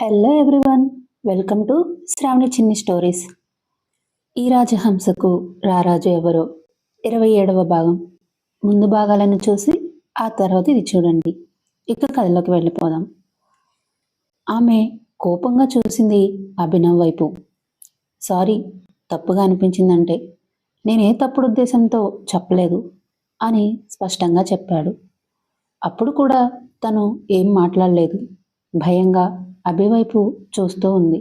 Hello everyone welcome to Sravani Chinni stories ఈ రాజహంసకు రారాజు ఎవరో? ఇరవై ఏడవ భాగం. ముందు భాగాలను చూసి ఆ తర్వాత ఇది చూడండి. ఇక కథలోకి వెళ్ళిపోదాం. ఆమె కోపంగా చూసింది అభినవ్ వైపు. సారీ తప్పుగా అనిపించిందంటే నేనే తప్పుడు ఉద్దేశంతో చెప్పలేదు అని స్పష్టంగా చెప్పాడు. అప్పుడు కూడా తను ఏం మాట్లాడలేదు. భయంగా అభివైపు చూస్తూ ఉంది.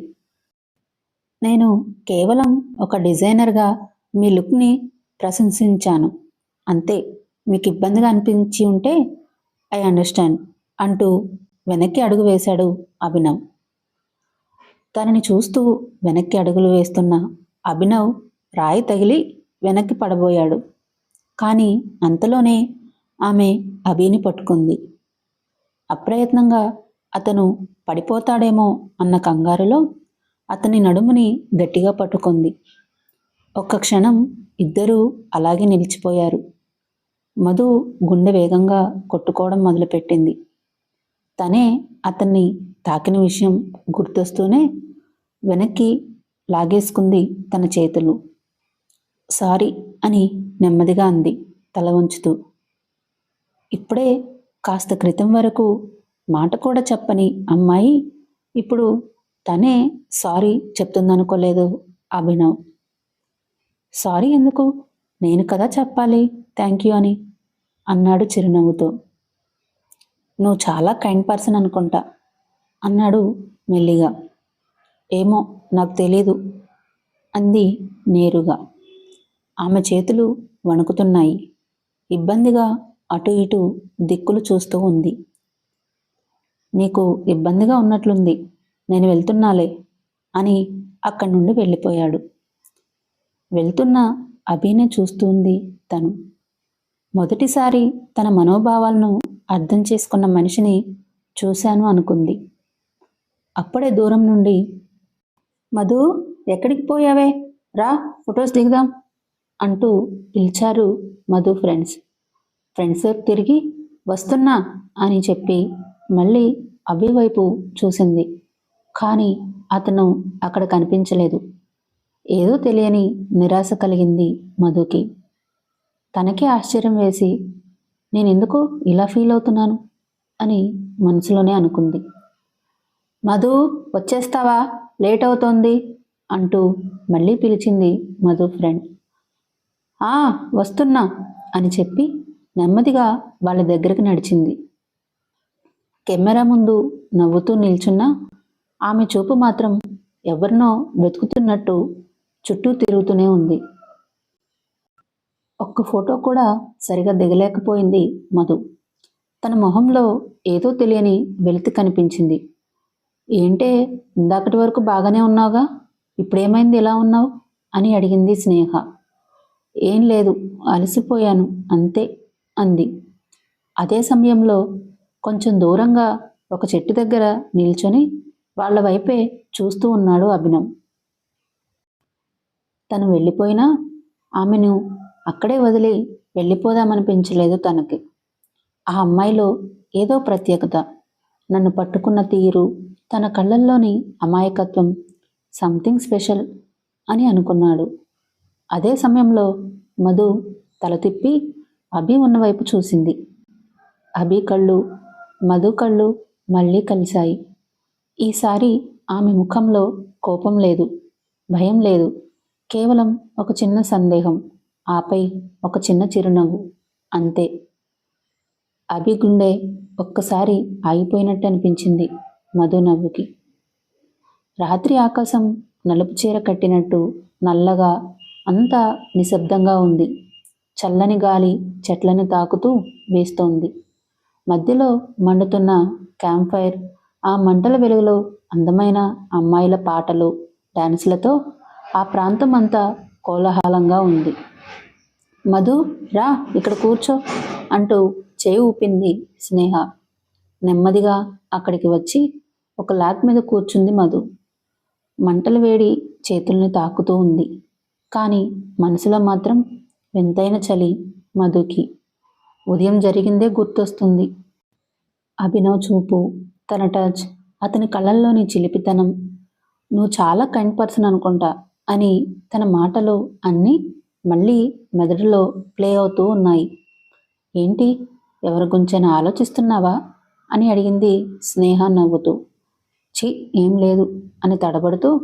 నేను కేవలం ఒక డిజైనర్గా మీ లుక్ని ప్రశంసించాను. అంతే మీకు ఇబ్బందిగా అనిపించి ఉంటే ఐ అండర్స్టాండ్ అంటూ వెనక్కి అడుగు వేశాడు అభినవ్. తనని చూస్తూ వెనక్కి అడుగులు వేస్తున్న అభినవ్ రాయి తగిలి వెనక్కి పడబోయాడు. కానీ అంతలోనే ఆమె అభిని పట్టుకుంది. అప్రయత్నంగా అతను పడిపోతాడేమో అన్న కంగారులో అతని నడుముని గట్టిగా పట్టుకుంది. ఒక్క క్షణం ఇద్దరూ అలాగే నిలిచిపోయారు. మధు గుండె వేగంగా కొట్టుకోవడం మొదలుపెట్టింది. తనే అతన్ని తాకిన విషయం గుర్తొస్తూనే వెనక్కి లాగేసుకుంది తన చేతులు. సారీ అని నెమ్మదిగా అంది తల వంచుతూ. ఇప్పుడే కాస్త క్రితం వరకు మాట కూడా చెప్పని అమ్మాయి ఇప్పుడు తనే సారీ చెప్తుందనుకోలేదు అభినవ్. సారీ ఎందుకు? నేను కదా చెప్పాలి థ్యాంక్ యూ అని అన్నాడు చిరునవ్వుతో. నువ్వు చాలా కైండ్ పర్సన్ అనుకుంటా అన్నాడు మెల్లిగా. ఏమో నాకు తెలీదు అంది నేరుగా. ఆమె చేతులు వణుకుతున్నాయి ఇబ్బందిగా అటు ఇటు దిక్కులు చూస్తూ ఉంది. నీకు ఇబ్బందిగా ఉన్నట్లుంది. నేను వెళ్తున్నాలే అని అక్కడి నుండి వెళ్ళిపోయాడు. వెళ్తున్న అభినే చూస్తుంది తను. మొదటిసారి తన మనోభావాలను అర్థం చేసుకున్న మనిషిని చూశాను అనుకుంది. అప్పుడే దూరం నుండి మధు ఎక్కడికి పోయావే? రా ఫొటోస్ దిగుదాం అంటూ పిలిచారు మధు ఫ్రెండ్స్. ఫ్రెండ్స్ తిరిగి వస్తున్నా అని చెప్పి మళ్ళీ అభి వైపు చూసింది. కానీ అతను అక్కడ కనిపించలేదు. ఏదో తెలియని నిరాశ కలిగింది మధుకి. తనకే ఆశ్చర్యం వేసి నేను ఎందుకు ఇలా ఫీల్ అవుతున్నాను? అని మనసులోనే అనుకుంది. మధు వచ్చేస్తావా? లేట్ అవుతోంది అంటూ మళ్ళీ పిలిచింది మధు ఫ్రెండ్. ఆ వస్తున్నా అని చెప్పి నెమ్మదిగా వాళ్ళ దగ్గరికి నడిచింది. కెమెరా ముందు నవ్వుతూ నిల్చున్న ఆమె చూపు మాత్రం ఎవరినో వెతుకుతున్నట్టు చుట్టూ తిరుగుతూనే ఉంది. ఒక్క ఫోటో కూడా సరిగా దిగలేకపోయింది మధు. తన మొహంలో ఏదో తెలియని వెలితి కనిపించింది. ఏంటే ఇందాకటి వరకు బాగానే ఉన్నావుగా ఇప్పుడేమైంది ఇలా ఉన్నావు? అని అడిగింది స్నేహ. ఏం లేదు అలసిపోయాను అంతే అంది. అదే సమయంలో కొంచెం దూరంగా ఒక చెట్టు దగ్గర నిల్చొని వాళ్ళ వైపే చూస్తూ ఉన్నాడు అభినవ్. తను వెళ్ళిపోయినా ఆమెను అక్కడే వదిలి వెళ్ళిపోదామనిపించలేదు తనకి. ఆ అమ్మాయిలో ఏదో ప్రత్యేకత. నన్ను పట్టుకున్న తీరు తన కళ్ళల్లోని అమాయకత్వం సంథింగ్ స్పెషల్ అని అనుకున్నాడు. అదే సమయంలో మధు తల తిప్పి అభి ఉన్నవైపు చూసింది. అభి కళ్ళు మధు కళ్ళు మళ్ళీ కలిశాయి. ఈసారి ఆమె ముఖంలో కోపం లేదు భయం లేదు. కేవలం ఒక చిన్న సందేహం ఆపై ఒక చిన్న చిరునవ్వు అంతే. అభి గుండె ఒక్కసారి ఆగిపోయినట్టు అనిపించింది మధు నవ్వుకి. రాత్రి ఆకాశం నలుపు చీర కట్టినట్టు నల్లగా అంతా నిశ్శబ్దంగా ఉంది. చల్లని గాలి చెట్లను తాకుతూ వేస్తోంది. మధ్యలో మండుతున్న క్యాంప్ ఫైర్ ఆ మంటల వెలుగులో అందమైన అమ్మాయిల పాటలు డాన్సులతో ఆ ప్రాంతం అంతా కోలాహలంగా ఉంది. మధు రా ఇక్కడ కూర్చో అంటూ చేయి ఊపింది స్నేహ. నెమ్మదిగా అక్కడికి వచ్చి ఒక లాక్ మీద కూర్చుంది మధు. మంటలు వేడి చేతుల్ని తాకుతూ ఉంది. కానీ మనసులో మాత్రం వింతైన చలి మధుకి. ఉదయం జరిగిందే గుర్తొస్తుంది. అభినవ్ చూపు తన టచ్ అతని కళ్ళల్లోని చిలిపితనం. నువ్వు చాలా కైండ్ పర్సన్ అనుకుంటా అని తన మాటలు అన్నీ మళ్ళీ మెదడులో ప్లే అవుతూ ఉన్నాయి. ఏంటి? ఎవరి గురించైనా ఆలోచిస్తున్నావా? అని అడిగింది స్నేహ నవ్వుతూ. ఛీ ఏం లేదు అని తడబడుతూ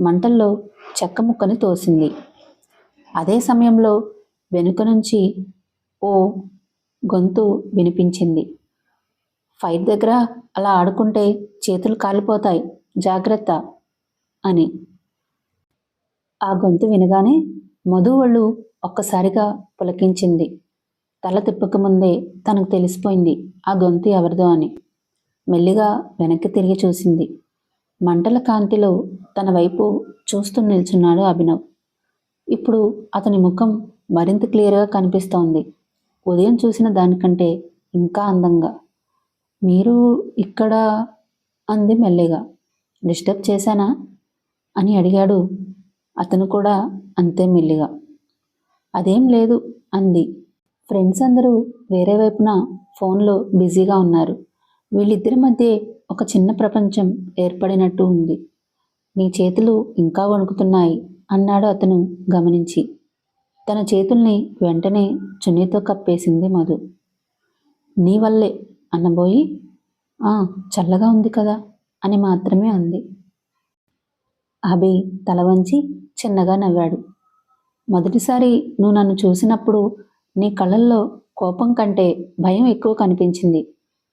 మంటల్లో చెక్క ముక్కని తోసింది. అదే సమయంలో వెనుక నుంచి ఓ గొంతు వినిపించింది. ఫైట్ దగ్గర అలా ఆడుకుంటే చేతులు కాలిపోతాయి. జాగ్రత్త అని. ఆ గొంతు వినగానే మధువళ్ళు ఒక్కసారిగా పులకించింది. తల తిప్పకముందే తనకు తెలిసిపోయింది ఆ గొంతు ఎవరిదో అని. మెల్లిగా వెనక్కి తిరిగి చూసింది. మంటల కాంతిలో తన వైపు చూస్తూ నిల్చున్నాడు అభినవ్. ఇప్పుడు అతని ముఖం మరింత క్లియర్గా కనిపిస్తోంది. ఉదయం చూసిన దానికంటే ఇంకా అందంగా. మీరు ఇక్కడ అంది మెల్లిగా. డిస్టర్బ్ చేశానా? అని అడిగాడు. అతను కూడా అంతే మెల్లిగా. అదేం లేదు అంది. ఫ్రెండ్స్ అందరూ వేరే వైపున ఫోన్లో బిజీగా ఉన్నారు. వీళ్ళిద్దరి మధ్య ఒక చిన్న ప్రపంచం ఏర్పడినట్టు ఉంది. నీ చేతులు ఇంకా వణుకుతున్నాయి అన్నాడు అతను గమనించి. తన చేతుల్ని వెంటనే చున్నీతో కప్పేసింది మధు. నీ వల్లే అన్నబోయి "ఆ, చల్లగా ఉంది కదా అని మాత్రమే అంది. అభి తల వంచి చిన్నగా నవ్వాడు. మొదటిసారి నువ్వు నన్ను చూసినప్పుడు నీ కళ్ళల్లో కోపం కంటే భయం ఎక్కువ కనిపించింది.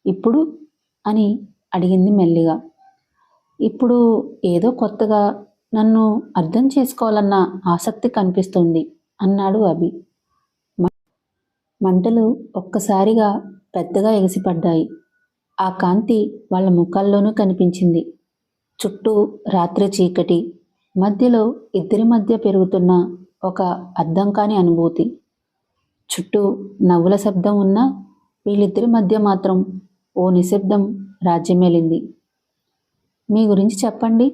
ఇప్పుడు? అని అడిగింది మెల్లిగా. ఇప్పుడు ఏదో కొత్తగా నన్ను అర్థం చేసుకోవాలన్న ఆసక్తి కనిపిస్తుంది. అన్నాడు అభి. మంటలు ఒక్కసారిగా పెద్దగా ఎగసిపడ్డాయి. ఆ కాంతి వాళ్ళ ముఖాల్లోనూ కనిపించింది. చుట్టూ రాత్రి చీకటి మధ్యలో ఇద్దరి మధ్య పెరుగుతున్న ఒక అర్థం కాని అనుభూతి. చుట్టూ నవ్వుల శబ్దం ఉన్నా వీళ్ళిద్దరి మధ్య మాత్రం ఓ నిశ్శబ్దం రాజ్యమేలింది. మీ గురించి చెప్పండి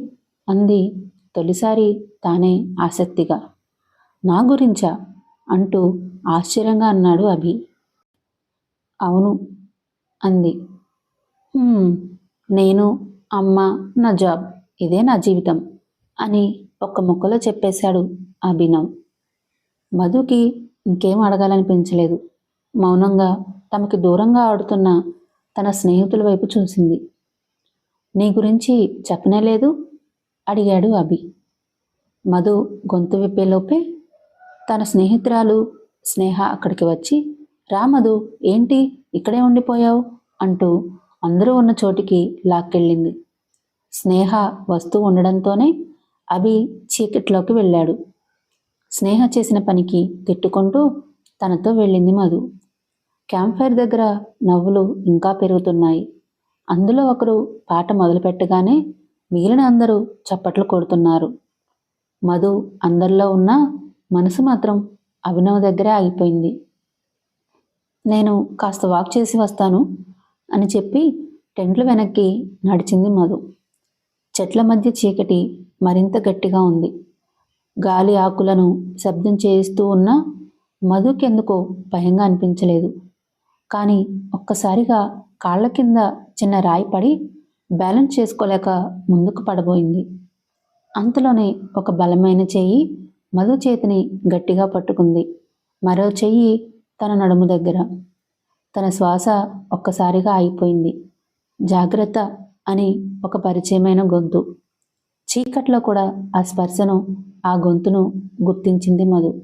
అంది తొలిసారి తానే ఆసక్తిగా. నా గురించా? అంటూ ఆశ్చర్యంగా అన్నాడు అభి. అవును అంది. నేను అమ్మ నా జాబ్ ఇదే నా జీవితం అని ఒక్క ముక్కలో చెప్పేశాడు అభినవ్. మధుకి ఇంకేం అడగాలనిపించలేదు. మౌనంగా తమకి దూరంగా ఆడుతున్న తన స్నేహితుల వైపు చూసింది. నీ గురించి చెప్పనే లేదు? అడిగాడు అభి. మధు గొంతు విప్పేలోపే తన స్నేహితురాలు స్నేహ అక్కడికి వచ్చి రామదు ఏంటి? ఇక్కడే ఉండిపోయావు? అంటూ అందరూ ఉన్న చోటికి లాక్కెళ్ళింది. స్నేహ వస్తూ ఉండడంతోనే అభి చీకట్లోకి వెళ్ళాడు. స్నేహ చేసిన పనికి తిట్టుకుంటూ తనతో వెళ్ళింది మధు. క్యాంప్ ఫైర్ దగ్గర నవ్వులు ఇంకా పెరుగుతున్నాయి. అందులో ఒకరు పాట మొదలుపెట్టగానే మిగిలిన అందరూ చప్పట్లు కొడుతున్నారు. మధు అందరిలో ఉన్న మనసు మాత్రం అభినవ్ దగ్గరే ఆగిపోయింది. నేను కాస్త వాక్ చేసి వస్తాను అని చెప్పి టెంట్లు వెనక్కి నడిచింది మధు. చెట్ల మధ్య చీకటి మరింత గట్టిగా ఉంది. గాలి ఆకులను శబ్దం చేయిస్తూ ఉన్న మధుకెందుకో భయంగా అనిపించలేదు. కానీ ఒక్కసారిగా కాళ్ళ కింద చిన్న రాయి పడి బ్యాలెన్స్ చేసుకోలేక ముందుకు పడబోయింది. అంతలోనే ఒక బలమైన చేయి మధు చేతిని గట్టిగా పట్టుకుంది. మరో చెయ్యి తన నడుము దగ్గర. తన శ్వాస ఒక్కసారిగా ఆగిపోయింది. జాగ్రత్త అని ఒక పరిచయమైన గొంతు. చీకట్లో కూడా ఆ స్పర్శను ఆ గొంతును గుర్తించింది మధు.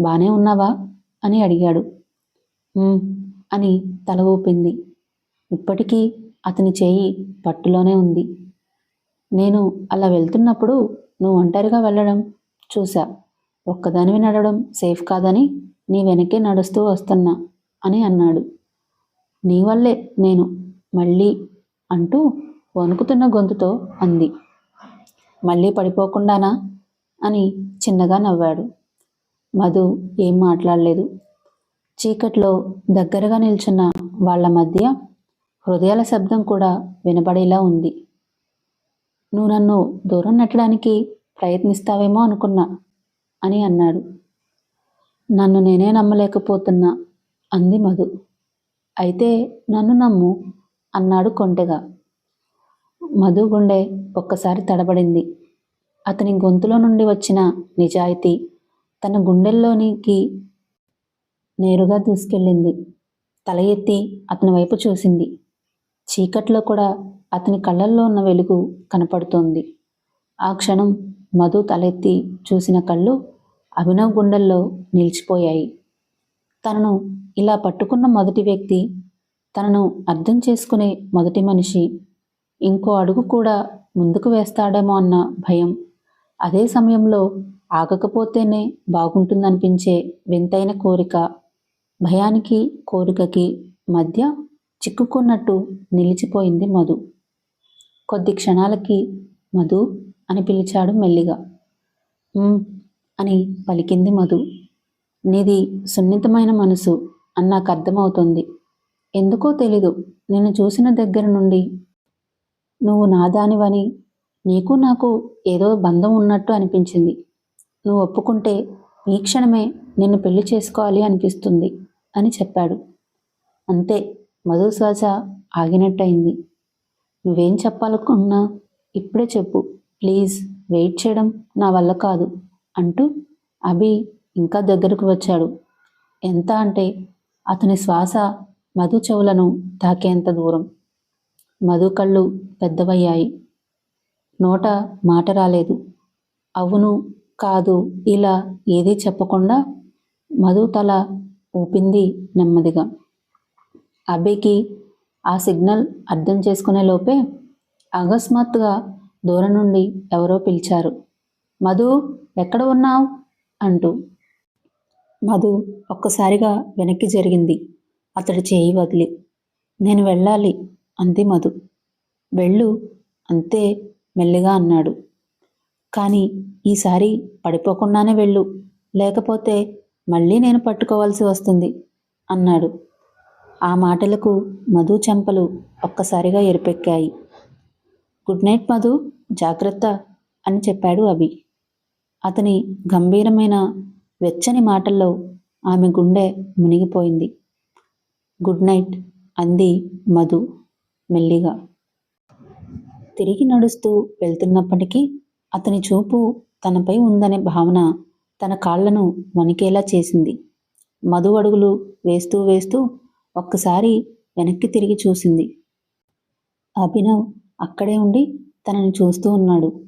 బానే ఉన్నావా? అని అడిగాడు. అని తల ఊపింది. ఇప్పటికీ అతని చేయి పట్టులోనే ఉంది. నేను అలా వెళ్తున్నప్పుడు నువ్వు ఒంటరిగా వెళ్ళడం చూసా ఒక్కదానివి నడవడం సేఫ్ కాదని నీ వెనకే నడుస్తూ వస్తున్నా అని అన్నాడు. నీ వల్లే నేను మళ్ళీ అంటూ వణుకుతున్న గొంతుతో అంది. మళ్ళీ పడిపోకుండానా? అని చిన్నగా నవ్వాడు. మధు ఏం మాట్లాడలేదు. చీకట్లో దగ్గరగా నిల్చున్న వాళ్ళ మధ్య హృదయాల శబ్దం కూడా వినబడేలా ఉంది. నువ్వు నన్ను దూరం నెట్టడానికి ప్రయత్నిస్తావేమో అనుకున్నా అని అన్నాడు. నన్ను నేనే నమ్మలేకపోతున్నా అంది మధు. అయితే నన్ను నమ్ము అన్నాడు కొంటెగా. మధు గుండె ఒక్కసారి తడబడింది. అతని గొంతులో నుండి వచ్చిన నిజాయితీ తన గుండెల్లోనికి నేరుగా దూసుకెళ్ళింది. తల ఎత్తి అతని వైపు చూసింది. చీకట్లో కూడా అతని కళ్ళల్లో ఉన్న వెలుగు కనపడుతోంది. ఆ క్షణం మధు తలెత్తి చూసిన కళ్ళు అభినవ్ గుండెల్లో నిలిచిపోయాయి. తనను ఇలా పట్టుకున్న మొదటి వ్యక్తి తనను అర్థం చేసుకునే మొదటి మనిషి ఇంకో అడుగు కూడా ముందుకు వేస్తాడేమో అన్న భయం. అదే సమయంలో ఆగకపోతేనే బాగుంటుందనిపించే వింతైన కోరిక భయానికి కోరికకి మధ్య చిక్కుకున్నట్టు నిలిచిపోయింది మధు. కొద్ది క్షణాలకి మధు అని పిలిచాడు మెల్లిగా. అని పలికింది మధు. నీది సున్నితమైన మనసు అని నాకు అర్థమవుతుంది. ఎందుకో తెలీదు. నిన్ను చూసిన దగ్గర నుండి. నువ్వు నాదానివని. నీకు నాకు ఏదో బంధం ఉన్నట్టు అనిపించింది. నువ్వు ఒప్పుకుంటే ఈ క్షణమే నిన్ను పెళ్ళి చేసుకోవాలి అనిపిస్తుంది అని చెప్పాడు. అంతే. మధు శ్వాస ఆగినట్టయింది. నువ్వేం చెప్పాలనుకున్నా ఇప్పుడే చెప్పు. ప్లీజ్ వెయిట్ చేయడం నా వల్ల కాదు అంటూ అభి ఇంకా దగ్గరకు వచ్చాడు. ఎంత అంటే అతని శ్వాస మధు చెవులను తాకేంత దూరం. మధు కళ్ళు పెద్దవయ్యాయి. నోట మాట రాలేదు. అవును కాదు ఇలా ఏదీ చెప్పకుండా మధు తల ఊపింది నెమ్మదిగా. అభికి ఆ సిగ్నల్ అర్థం చేసుకునే లోపే అకస్మాత్తుగా దూరం నుండి ఎవరో పిలిచారు. మధు ఎక్కడ ఉన్నావు? అంటూ. మధు ఒక్కసారిగా వెనక్కి జరిగింది. అతడు చేయి వదిలి. నేను వెళ్ళాలి అంది మధు. వెళ్ళు అంతే మెల్లిగా అన్నాడు. కానీ ఈసారి పడిపోకుండానే వెళ్ళు. లేకపోతే మళ్ళీ నేను పట్టుకోవాల్సి వస్తుంది అన్నాడు. ఆ మాటలకు మధు చెంపలు ఒక్కసారిగా ఎరిపెక్కాయి. Good night Madhu. జాగ్రత్త అని చెప్పాడు అభి. అతని గంభీరమైన వెచ్చని మాటల్లో ఆమె గుండె మునిగిపోయింది. గుడ్ నైట్ అంది మధు మెల్లిగా. తిరిగి నడుస్తూ వెళ్తున్నప్పటికీ అతని చూపు తనపై ఉందనే భావన తన కాళ్ళను వణికేలా చేసింది. మధు అడుగులు వేస్తూ వేస్తూ ఒక్కసారి వెనక్కి తిరిగి చూసింది. అభినవ్ అక్కడే ఉండి తనని చూస్తూ ఉన్నాడు.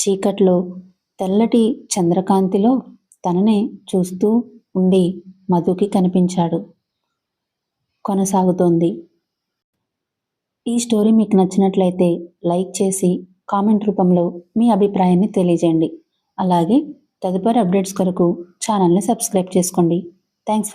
చీకట్లో తెల్లటి చంద్రకాంతిలో తననే చూస్తూ ఉండి మధుకి కనిపించాడు. కొనసాగుతోంది. ఈ స్టోరీ మీకు నచ్చినట్లయితే లైక్ చేసి కామెంట్ రూపంలో మీ అభిప్రాయాన్ని తెలియజేయండి. అలాగే తదుపరి అప్డేట్స్ కొరకు ఛానల్ని సబ్స్క్రైబ్ చేసుకోండి. Thanks for